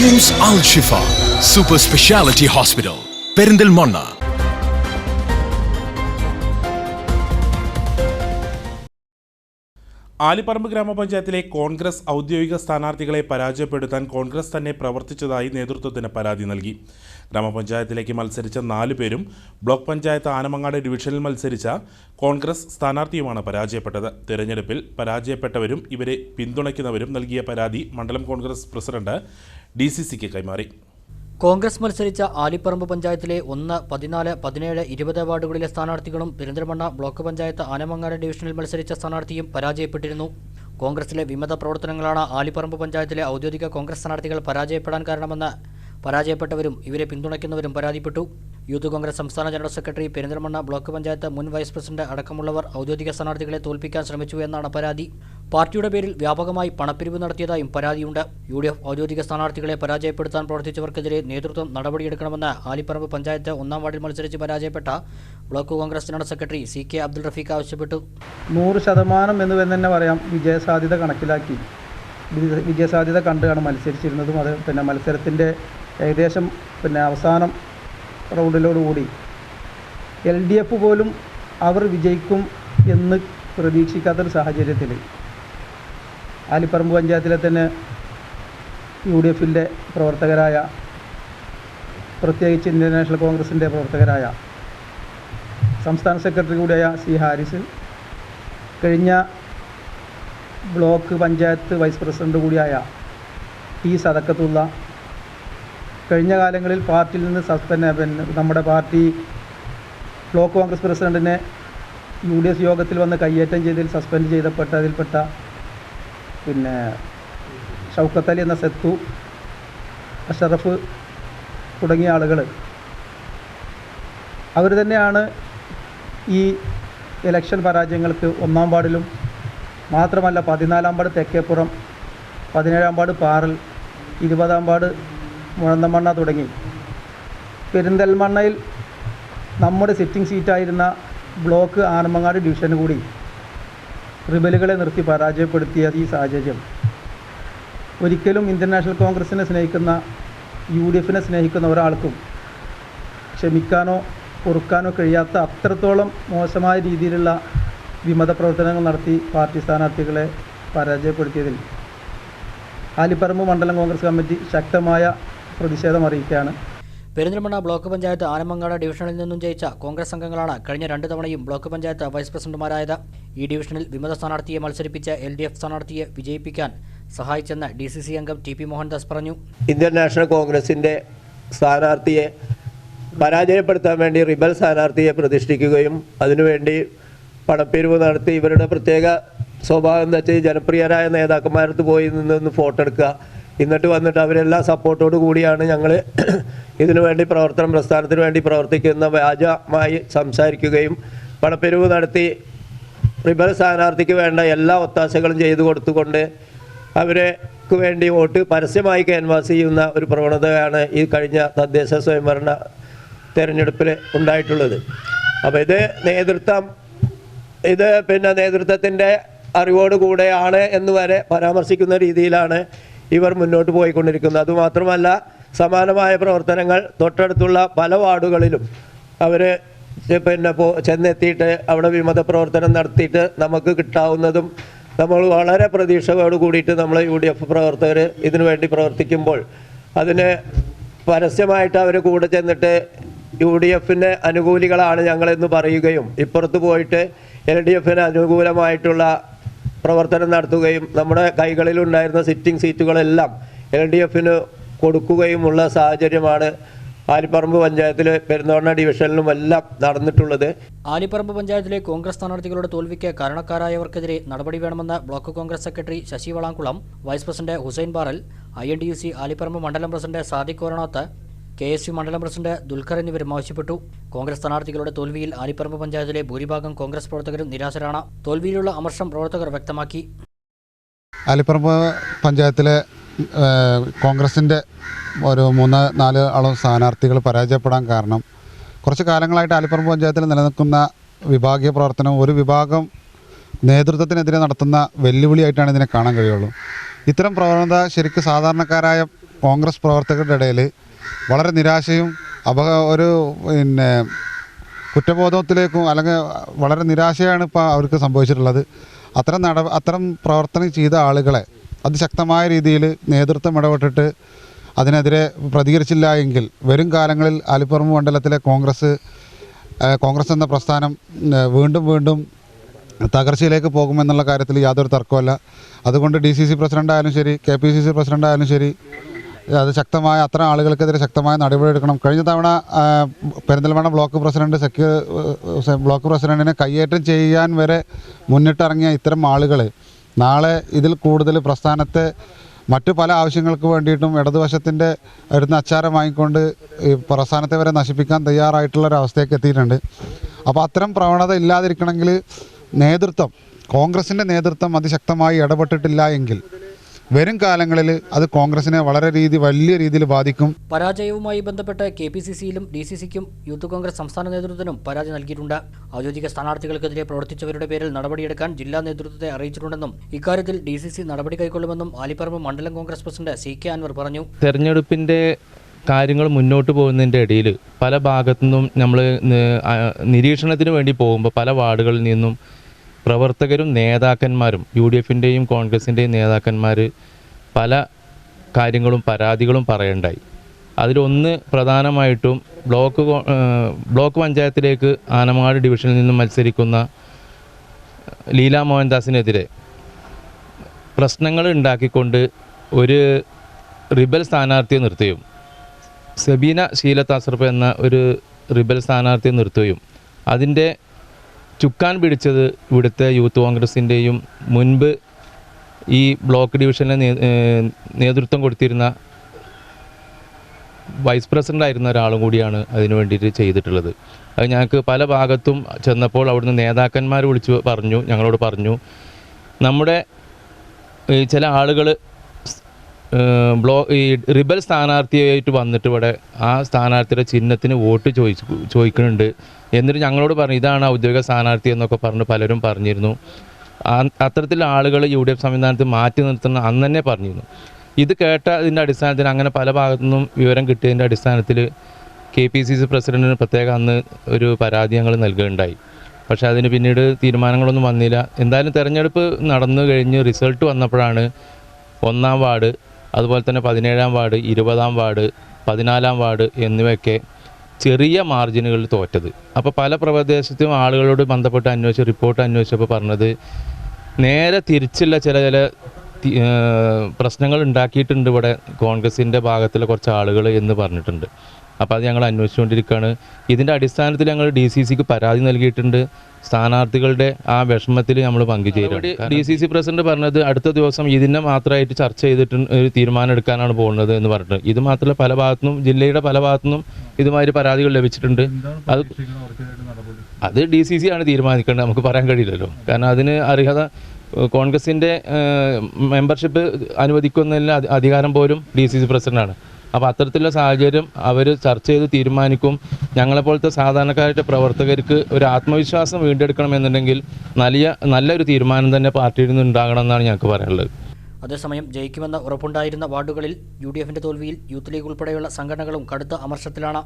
KIMS Al Shifa super speciality hospital Perinthalmanna Alipparamba ഗ്രാമപഞ്ചായത്തിലെ കോൺഗ്രസ് ഔദ്യോഗിക സ്ഥാനാർത്ഥികളെ പരാജയപ്പെടുത്താൻ കോൺഗ്രസ് തന്നെ പ്രവർത്തിച്ചതായി നേതൃത്വത്തിന് പരാതി നൽകി. ഗ്രാമപഞ്ചായത്തിലേക്ക് മത്സരിച്ച നാലു പേരും ബ്ലോക്ക് പഞ്ചായത്ത് ആനമങ്ങാട് ഡിവിഷനിൽ മത്സരിച്ച കോൺഗ്രസ് സ്ഥാനാർത്ഥിയുമാണ് പരാജയപ്പെട്ടത്. തെരഞ്ഞെടുപ്പിൽ പരാജയപ്പെട്ടവരും ഇവരെ പിന്തുണയ്ക്കുന്നവരും നൽകിയ പരാതി മണ്ഡലം കോൺഗ്രസ് പ്രസിഡന്റ് ഡി സി സിക്ക് കൈമാറി. കോൺഗ്രസ് മത്സരിച്ച ആലിപ്പറമ്പ് പഞ്ചായത്തിലെ ഒന്ന് പതിനാല് പതിനേഴ് ഇരുപത് വാർഡുകളിലെ സ്ഥാനാർത്ഥികളും പെരിന്തൽമണ്ണ ബ്ലോക്ക് പഞ്ചായത്ത് ആനമങ്ങാട് ഡിവിഷനിൽ മത്സരിച്ച സ്ഥാനാർത്ഥിയും പരാജയപ്പെട്ടിരുന്നു. കോൺഗ്രസിലെ വിമത പ്രവർത്തനങ്ങളാണ് ആലിപ്പറമ്പ് പഞ്ചായത്തിലെ ഔദ്യോഗിക കോൺഗ്രസ് സ്ഥാനാർത്ഥികൾ പരാജയപ്പെടാൻ കാരണമെന്ന് പരാജയപ്പെട്ടവരും ഇവരെ പിന്തുണയ്ക്കുന്നവരും പരാതിപ്പെട്ടു. യൂത്ത് കോൺഗ്രസ് സംസ്ഥാന general secretary Perinthalmanna block panchayat മുൻ വൈസ് പ്രസിഡന്റ് അടക്കമുള്ളവർ ഔദ്യോഗിക സ്ഥാനാർത്ഥികളെ തോൽപ്പിക്കാൻ ശ്രമിച്ചു എന്നാണ് പരാതി. പാർട്ടിയുടെ പേരിൽ വ്യാപകമായി പണപ്പിരിവ് നടത്തിയതായും പരാതിയുണ്ട്. യു ഡി എഫ് ഔദ്യോഗിക സ്ഥാനാർത്ഥികളെ പരാജയപ്പെടുത്താൻ പ്രവർത്തിച്ചവർക്കെതിരെ നേതൃത്വം നടപടിയെടുക്കണമെന്ന് ആലിപ്പറമ്പ് പഞ്ചായത്ത് ഒന്നാം വാർഡിൽ മത്സരിച്ച് പരാജയപ്പെട്ട block Congress general secretary C K Abdul Rafeeq ആവശ്യപ്പെട്ടു. നൂറ് ശതമാനം എന്ന് തന്നെ പറയാം. വിജയസാധ്യത കണക്കിലാക്കി. വിജയസാധ്യത കണ്ടാണ് മത്സരിച്ചിരുന്നതും. അത് പിന്നെ മത്സരത്തിന്റെ ഏകദേശം പിന്നെ അവസാനം റൗണ്ടിലോടുകൂടി. എൽ ഡി എഫ് പോലും അവർ വിജയിക്കും എന്ന് പ്രതീക്ഷിക്കാത്തൊരു സാഹചര്യത്തിൽ ആലിപ്പറമ്പ് പഞ്ചായത്തിലെ തന്നെ യു ഡി എഫിന്റെ പ്രവർത്തകരായ പ്രത്യേകിച്ച് ഇന്ത്യൻ നാഷണൽ കോൺഗ്രസിന്റെ പ്രവർത്തകരായ സംസ്ഥാന സെക്രട്ടറി കൂടിയായ സി ഹാരിസ് കഴിഞ്ഞ ബ്ലോക്ക് പഞ്ചായത്ത് വൈസ് പ്രസിഡന്റ് കൂടിയായ ടി സദക്കത്തുള്ള കഴിഞ്ഞ കാലങ്ങളിൽ പാർട്ടിയിൽ നിന്ന് സസ്പെൻഡ് പിന്നെ നമ്മുടെ പാർട്ടി ബ്ലോക്ക് കോൺഗ്രസ് പ്രസിഡന്റിനെ യു ഡി എഫ് യോഗത്തിൽ വന്ന് കയ്യേറ്റം ചെയ്തതിൽ സസ്പെൻഡ് ചെയ്തപ്പെട്ടതിൽപ്പെട്ട പിന്നെ ഷൗക്കത്ത് അലി എന്ന സെത്തു അഷറഫ് തുടങ്ങിയ ആളുകൾ അവർ തന്നെയാണ് ഈ ഇലക്ഷൻ പരാജയങ്ങൾക്ക് ഒന്നാം വാർഡിലും മാത്രമല്ല പതിനാലാം വാർഡ് തെക്കേപ്പുറം പതിനേഴാം വാർഡ് പാറൽ ഇരുപതാം വാർഡ് മുഴന്തമണ്ണ തുടങ്ങി. പെരിന്തൽമണ്ണയിൽ നമ്മുടെ സിറ്റിംഗ് സീറ്റായിരുന്ന ബ്ലോക്ക് ആനമങ്ങാട് ഡിവിഷന് കൂടി റിബലുകളെ നിർത്തി പരാജയപ്പെടുത്തിയ ഈ സാഹചര്യം ഒരിക്കലും ഇന്ത്യൻ നാഷണൽ കോൺഗ്രസിനെ സ്നേഹിക്കുന്ന യു ഡി എഫിനെ സ്നേഹിക്കുന്ന ഒരാൾക്കും ക്ഷമിക്കാനോ പൊറുക്കാനോ കഴിയാത്ത അത്രത്തോളം മോശമായ രീതിയിലുള്ള വിമത പ്രവർത്തനങ്ങൾ നടത്തി പാർട്ടി സ്ഥാനാർത്ഥികളെ പരാജയപ്പെടുത്തിയതിൽ ആലിപ്പറമ്പ് മണ്ഡലം കോൺഗ്രസ് കമ്മിറ്റി ശക്തമായ പ്രതിഷേധം അറിയിക്കുകയാണ്. പെരിന്തൽമണ്ണ ബ്ലോക്ക് പഞ്ചായത്ത് ആനമങ്ങാട് ഡിവിഷനിൽ നിന്നും ജയിച്ച കോൺഗ്രസ് അംഗങ്ങളാണ് കഴിഞ്ഞ രണ്ട് തവണയും ബ്ലോക്ക് പഞ്ചായത്ത് വൈസ് പ്രസിഡന്റുമാരായത്. ഈ ഡിവിഷനിൽ വിമത സ്ഥാനാർത്ഥിയെ മത്സരിപ്പിച്ച എൽ ഡി എഫ് സ്ഥാനാർത്ഥിയെ വിജയിപ്പിക്കാൻ സഹായിച്ചെന്ന് ഡി സി സി അംഗം ടി പി മോഹൻദാസ് പറഞ്ഞു. ഇന്ത്യൻ നാഷണൽ കോൺഗ്രസിന്റെ സ്ഥാനാർത്ഥിയെ പരാജയപ്പെടുത്താൻ വേണ്ടി റിബൽ സ്ഥാനാർത്ഥിയെ പ്രതിഷ്ഠിക്കുകയും അതിനുവേണ്ടി പണപ്പിരിവ് നടത്തി ഇവരുടെ പ്രത്യേക സ്വഭാവം എന്ന് വെച്ചാൽ ജനപ്രിയരായ നേതാക്കന്മാരടുത്ത് പോയി നിന്ന് ഫോട്ടോ എടുക്കുക. എന്നിട്ട് വന്നിട്ട് അവരെല്ലാം സപ്പോർട്ടോട് കൂടിയാണ് ഞങ്ങൾ ഇതിനു വേണ്ടി പ്രവർത്തനം പ്രസ്ഥാനത്തിന് വേണ്ടി പ്രവർത്തിക്കുന്ന വ്യാജമായി സംസാരിക്കുകയും പണപ്പിരിവ് നടത്തി റിബൽ സ്ഥാനാർത്ഥിക്ക് വേണ്ട എല്ലാ ഒത്താശകളും ചെയ്തു കൊടുത്തുകൊണ്ട് അവർക്ക് വേണ്ടി വോട്ട് പരസ്യമായി ക്യാൻവാസ് ചെയ്യുന്ന ഒരു പ്രവണതയാണ് ഈ കഴിഞ്ഞ തദ്ദേശ സ്വയംഭരണ തെരഞ്ഞെടുപ്പിൽ ഉണ്ടായിട്ടുള്ളത്. അപ്പോൾ ഇത് നേതൃത്വം ഇത് പിന്നെ നേതൃത്വത്തിന്റെ അറിവോടുകൂടെയാണ് എന്ന് വരെ പരാമർശിക്കുന്ന രീതിയിലാണ് ഇവർ മുന്നോട്ട് പോയിക്കൊണ്ടിരിക്കുന്നത് അതുമാത്രമല്ല സമാനമായ പ്രവർത്തനങ്ങൾ തൊട്ടടുത്തുള്ള പല വാർഡുകളിലും അവർ പിന്നെ ചെന്നെത്തിയിട്ട് അവിടെ വിമത പ്രവർത്തനം നടത്തിയിട്ട് നമുക്ക് കിട്ടാവുന്നതും നമ്മൾ വളരെ പ്രതീക്ഷയോട് കൂടിയിട്ട് നമ്മൾ യു ഡി എഫ് പ്രവർത്തകർ ഇതിനു വേണ്ടി പ്രവർത്തിക്കുമ്പോൾ അതിന് പരസ്യമായിട്ട് അവർ കൂടെ ചെന്നിട്ട് യു ഡി എഫിന്റെ അനുകൂലികളാണ് ഞങ്ങളെന്ന് പറയുകയും ഇപ്പുറത്ത് പോയിട്ട് എൽ ഡി എഫിന് അനുകൂലമായിട്ടുള്ള പ്രവർത്തനം നടത്തുകയും നമ്മുടെ കൈകളിലുണ്ടായിരുന്ന സിറ്റിംഗ് സീറ്റുകളെല്ലാം എൽ ഡി എഫിന് കൊടുക്കുകയുമുള്ള സാഹചര്യമാണ് ആലിപ്പറമ്പ് പഞ്ചായത്തിൽ പെരുന്തോണ്ണ ഡിവിഷനിലും എല്ലാം നടന്നിട്ടുള്ളത്. ആലിപ്പറമ്പ് പഞ്ചായത്തിലെ കോൺഗ്രസ് സ്ഥാനാർത്ഥികളുടെ തോൽവിക്ക് കാരണക്കാരായവർക്കെതിരെ നടപടി വേണമെന്ന് block Congress secretary Sasi Valamkulam vice president Hussain Baral I Alipparamba മണ്ഡലം president Sadiq Koranath K S U മണ്ഡലം പ്രസിഡന്റ് ദുൽഖർ എന്നിവരും ആവശ്യപ്പെട്ടു. കോൺഗ്രസ് സ്ഥാനാർത്ഥികളുടെ തോൽവിയിൽ ആലിപ്പറമ്പ് പഞ്ചായത്തിലെ ഭൂരിഭാഗം കോൺഗ്രസ് പ്രവർത്തകരും നിരാശരാണ്. തോൽവിയിലുള്ള അമർഷം പ്രവർത്തകർ വ്യക്തമാക്കി. ആലിപ്പറമ്പ് പഞ്ചായത്തിലെ കോൺഗ്രസിന്റെ ഒരു മൂന്ന് നാല് അളവ് സ്ഥാനാർത്ഥികൾ പരാജയപ്പെടാൻ കാരണം കുറച്ച് കാലങ്ങളായിട്ട് ആലിപ്പറമ്പ് പഞ്ചായത്തിൽ നിലനിൽക്കുന്ന വിഭാഗീയ പ്രവർത്തനം ഒരു വിഭാഗം നേതൃത്വത്തിനെതിരെ നടത്തുന്ന വെല്ലുവിളിയായിട്ടാണ് ഇതിനെ കാണാൻ കഴിയുള്ളൂ. ഇത്തരം പ്രവണത ശരിക്കും സാധാരണക്കാരായ കോൺഗ്രസ് പ്രവർത്തകരുടെ ഇടയിൽ വളരെ നിരാശയും അപക ഒരു പിന്നെ കുറ്റബോധത്തിലേക്കും അല്ലെങ്കിൽ വളരെ നിരാശയാണ് ഇപ്പോൾ അവർക്ക് സംഭവിച്ചിട്ടുള്ളത്. അത്തരം നട അത്തരം പ്രവർത്തനം ചെയ്ത ആളുകളെ അതിശക്തമായ രീതിയിൽ നേതൃത്വം ഇടപെട്ടിട്ട് അതിനെതിരെ പ്രതികരിച്ചില്ല എങ്കിൽ വരും കാലങ്ങളിൽ ആലിപ്പുറം മണ്ഡലത്തിലെ കോൺഗ്രസ് കോൺഗ്രസ് എന്ന പ്രസ്ഥാനം വീണ്ടും വീണ്ടും തകർച്ചയിലേക്ക് പോകുമെന്നുള്ള കാര്യത്തിൽ യാതൊരു തർക്കമല്ല അതുകൊണ്ട് ഡി സി സി പ്രസിഡന്റായാലും ശരി കെ പി സി സി പ്രസിഡന്റായാലും ശരി അത് ശക്തമായ അത്തരം ആളുകൾക്കെതിരെ ശക്തമായ നടപടിയെടുക്കണം. കഴിഞ്ഞ തവണ പെരിന്തൽമണ്ണ ബ്ലോക്ക് പ്രസിഡന്റ് സെക്യൂ ബ്ലോക്ക് പ്രസിഡന്റിനെ കയ്യേറ്റം ചെയ്യാൻ വരെ മുന്നിട്ടിറങ്ങിയ ഇത്തരം ആളുകൾ നാളെ ഇതിൽ കൂടുതൽ പ്രസ്ഥാനത്തെ മറ്റു പല ആവശ്യങ്ങൾക്ക് വേണ്ടിയിട്ടും ഇടതുവശത്തിന്റെ അടുത്ത് അച്ചാരം വാങ്ങിക്കൊണ്ട് ഈ പ്രസ്ഥാനത്തെ വരെ നശിപ്പിക്കാൻ തയ്യാറായിട്ടുള്ള ഒരു അവസ്ഥയൊക്കെ എത്തിയിട്ടുണ്ട്. അപ്പോൾ അത്തരം പ്രവണത ഇല്ലാതിരിക്കണമെങ്കിൽ നേതൃത്വം കോൺഗ്രസിന്റെ നേതൃത്വം അതിശക്തമായി ഇടപെട്ടിട്ടില്ല എങ്കിൽ വരും കാലങ്ങളിൽ അത് കോൺഗ്രസിനെ വളരെ രീതി വലിയ രീതിയിൽ ബാധിക്കും. പരാജയവുമായി ബന്ധപ്പെട്ട് കെ പി സി സിയിലും ഡി സി സിക്കും യൂത്ത് കോൺഗ്രസ് സംസ്ഥാന നേതൃത്വത്തിനും പരാതി നൽകിയിട്ടുണ്ട്. ഔദ്യോഗിക സ്ഥാനാർത്ഥികൾക്കെതിരെ പ്രവർത്തിച്ചവരുടെ പേരിൽ നടപടിയെടുക്കാൻ ജില്ലാ നേതൃത്വത്തെ അറിയിച്ചിട്ടുണ്ടെന്നും ഇക്കാര്യത്തിൽ ഡി സി സി നടപടി കൈക്കൊള്ളുമെന്നും ആലിപ്പറമ്പ് മണ്ഡലം Congress president C K Anwar പറഞ്ഞു. തെരഞ്ഞെടുപ്പിന്റെ കാര്യങ്ങൾ മുന്നോട്ട് പോകുന്നതിന്റെ ഇടയിൽ പല ഭാഗത്തു നിന്നും നമ്മൾ നിരീക്ഷണത്തിന് വേണ്ടി പോകുമ്പോൾ പല വാർഡുകളിൽ നിന്നും പ്രവർത്തകരും നേതാക്കന്മാരും യു ഡി എഫിന്റെയും കോൺഗ്രസിന്റെയും നേതാക്കന്മാർ പല കാര്യങ്ങളും പരാതികളും പറയണ്ടായി. അതിലൊന്ന് പ്രധാനമായിട്ടും ബ്ലോക്ക് ബ്ലോക്ക് പഞ്ചായത്തിലേക്ക് ആനമാട് ഡിവിഷനിൽ നിന്നും മത്സരിക്കുന്ന ലീല മോഹൻദാസിനെതിരെ പ്രശ്നങ്ങൾ ഉണ്ടാക്കിക്കൊണ്ട് ഒരു റിബൽ സ്ഥാനാർത്ഥിയെ നിർത്തുകയും സബീന ശീല താസർപ്പ് എന്ന ഒരു റിബൽ സ്ഥാനാർത്ഥിയെ നിർത്തുകയും അതിന്റെ ചുക്കാൻ പിടിച്ചത് ഇവിടുത്തെ യൂത്ത് കോൺഗ്രസിന്റെയും മുൻപ് ഈ ബ്ലോക്ക് ഡിവിഷനിലെ നേതൃത്വം കൊടുത്തിരുന്ന വൈസ് പ്രസിഡന്റ് ആയിരുന്ന ഒരാളും കൂടിയാണ് അതിനു വേണ്ടിയിട്ട് ചെയ്തിട്ടുള്ളത്. അത് ഞങ്ങൾക്ക് പല ഭാഗത്തും ചെന്നപ്പോൾ അവിടുന്ന് നേതാക്കന്മാർ വിളിച്ചു പറഞ്ഞു ഞങ്ങളോട് പറഞ്ഞു നമ്മുടെ ചില ആളുകൾ ബ്ലോ ഈ റിബൽ സ്ഥാനാർത്ഥിയായിട്ട് വന്നിട്ട് ഇവിടെ ആ സ്ഥാനാർത്ഥിയുടെ ചിഹ്നത്തിന് വോട്ട് ചോദിച്ചു ചോദിക്കുന്നുണ്ട്. എന്നിട്ട് ഞങ്ങളോട് പറഞ്ഞു ഇതാണ് ഔദ്യോഗിക സ്ഥാനാർത്ഥി എന്നൊക്കെ പറഞ്ഞ് പലരും പറഞ്ഞിരുന്നു. അത്തരത്തിൽ ആളുകൾ യു ഡി എഫ് സംവിധാനത്തിൽ മാറ്റി നിർത്തുന്ന അന്ന് തന്നെ പറഞ്ഞിരുന്നു. ഇത് കേട്ട ഇതിന്റെ അടിസ്ഥാനത്തിൽ അങ്ങനെ പല ഭാഗത്തു നിന്നും വിവരം കിട്ടിയതിന്റെ അടിസ്ഥാനത്തിൽ കെ പി സി സി പ്രസിഡന്റിന് പ്രത്യേക അന്ന് ഒരു പരാതി ഞങ്ങൾ നൽകുകയുണ്ടായി. പക്ഷേ അതിന് പിന്നീട് തീരുമാനങ്ങളൊന്നും വന്നില്ല. എന്തായാലും തെരഞ്ഞെടുപ്പ് നടന്നു കഴിഞ്ഞ് റിസൾട്ട് വന്നപ്പോഴാണ് ഒന്നാം വാർഡ് അതുപോലെ തന്നെ പതിനേഴാം വാർഡ് ഇരുപതാം വാർഡ് പതിനാലാം വാർഡ് എന്നിവയൊക്കെ ചെറിയ മാർജിനുകളിൽ തോറ്റത്. അപ്പോൾ പല പ്രദേശത്തും ആളുകളോട് ബന്ധപ്പെട്ട് അന്വേഷിച്ച് റിപ്പോർട്ട് അന്വേഷിച്ചപ്പോൾ പറഞ്ഞത് നേരെ തിരിച്ചുള്ള ചില ചില പ്രശ്നങ്ങൾ ഉണ്ടാക്കിയിട്ടുണ്ട് ഇവിടെ കോൺഗ്രസിന്റെ ഭാഗത്തുള്ള കുറച്ച് ആളുകൾ എന്ന് പറഞ്ഞിട്ടുണ്ട്. അപ്പോൾ അത് ഞങ്ങൾ അന്വേഷിച്ചുകൊണ്ടിരിക്കുകയാണ്. ഇതിന്റെ അടിസ്ഥാനത്തിൽ ഞങ്ങൾ ഡി സി സിക്ക് പരാതി നൽകിയിട്ടുണ്ട്. സ്ഥാനാർത്ഥികളുടെ ആ വിഷമത്തിൽ നമ്മൾ പങ്കുചേരുന്നുണ്ട് ഡി സി സി പ്രസിഡന്റ് പറഞ്ഞത് അടുത്ത ദിവസം ഇതിനെ മാത്രമായിട്ട് ചർച്ച ചെയ്തിട്ട് ഒരു തീരുമാനം എടുക്കാനാണ് പോകുന്നത് എന്ന് പറഞ്ഞിട്ട്. ഇത് മാത്രമല്ല പല ഭാഗത്തുനിന്നും ജില്ലയുടെ പല ഭാഗത്തുനിന്നും ഇതുമാതിരി പരാതികൾ ലഭിച്ചിട്ടുണ്ട്. അത് അത് ഡി സി സി ആണ് തീരുമാനിക്കേണ്ടത്. നമുക്ക് പറയാൻ കഴിയില്ലല്ലോ. കാരണം അതിന് അർഹത കോൺഗ്രസിന്റെ കോൺഗ്രസിന്റെ മെമ്പർഷിപ്പ് അനുവദിക്കുന്നതിന് അധികാരം പോലും ഡി സി സി പ്രസിഡന്റാണ്. അപ്പോൾ അത്തരത്തിലുള്ള സാഹചര്യം അവർ ചർച്ച ചെയ്ത് തീരുമാനിക്കും. ഞങ്ങളെപ്പോലത്തെ സാധാരണക്കാരുടെ പ്രവർത്തകർക്ക് ഒരു ആത്മവിശ്വാസം വീണ്ടെടുക്കണമെന്നുണ്ടെങ്കിൽ നല്ല നല്ലൊരു തീരുമാനം തന്നെ പാർട്ടിയിൽ നിന്ന് ഉണ്ടാകണം എന്നാണ് ഞങ്ങൾക്ക് പറയാനുള്ളത്. അതേസമയം ജയിക്കുമെന്ന ഉറപ്പുണ്ടായിരുന്ന വാർഡുകളിൽ യു ഡി എഫിന്റെ തോൽവിയിൽ യൂത്ത് ലീഗ് ഉൾപ്പെടെയുള്ള സംഘടനകളും കടുത്ത അമർഷത്തിലാണ്.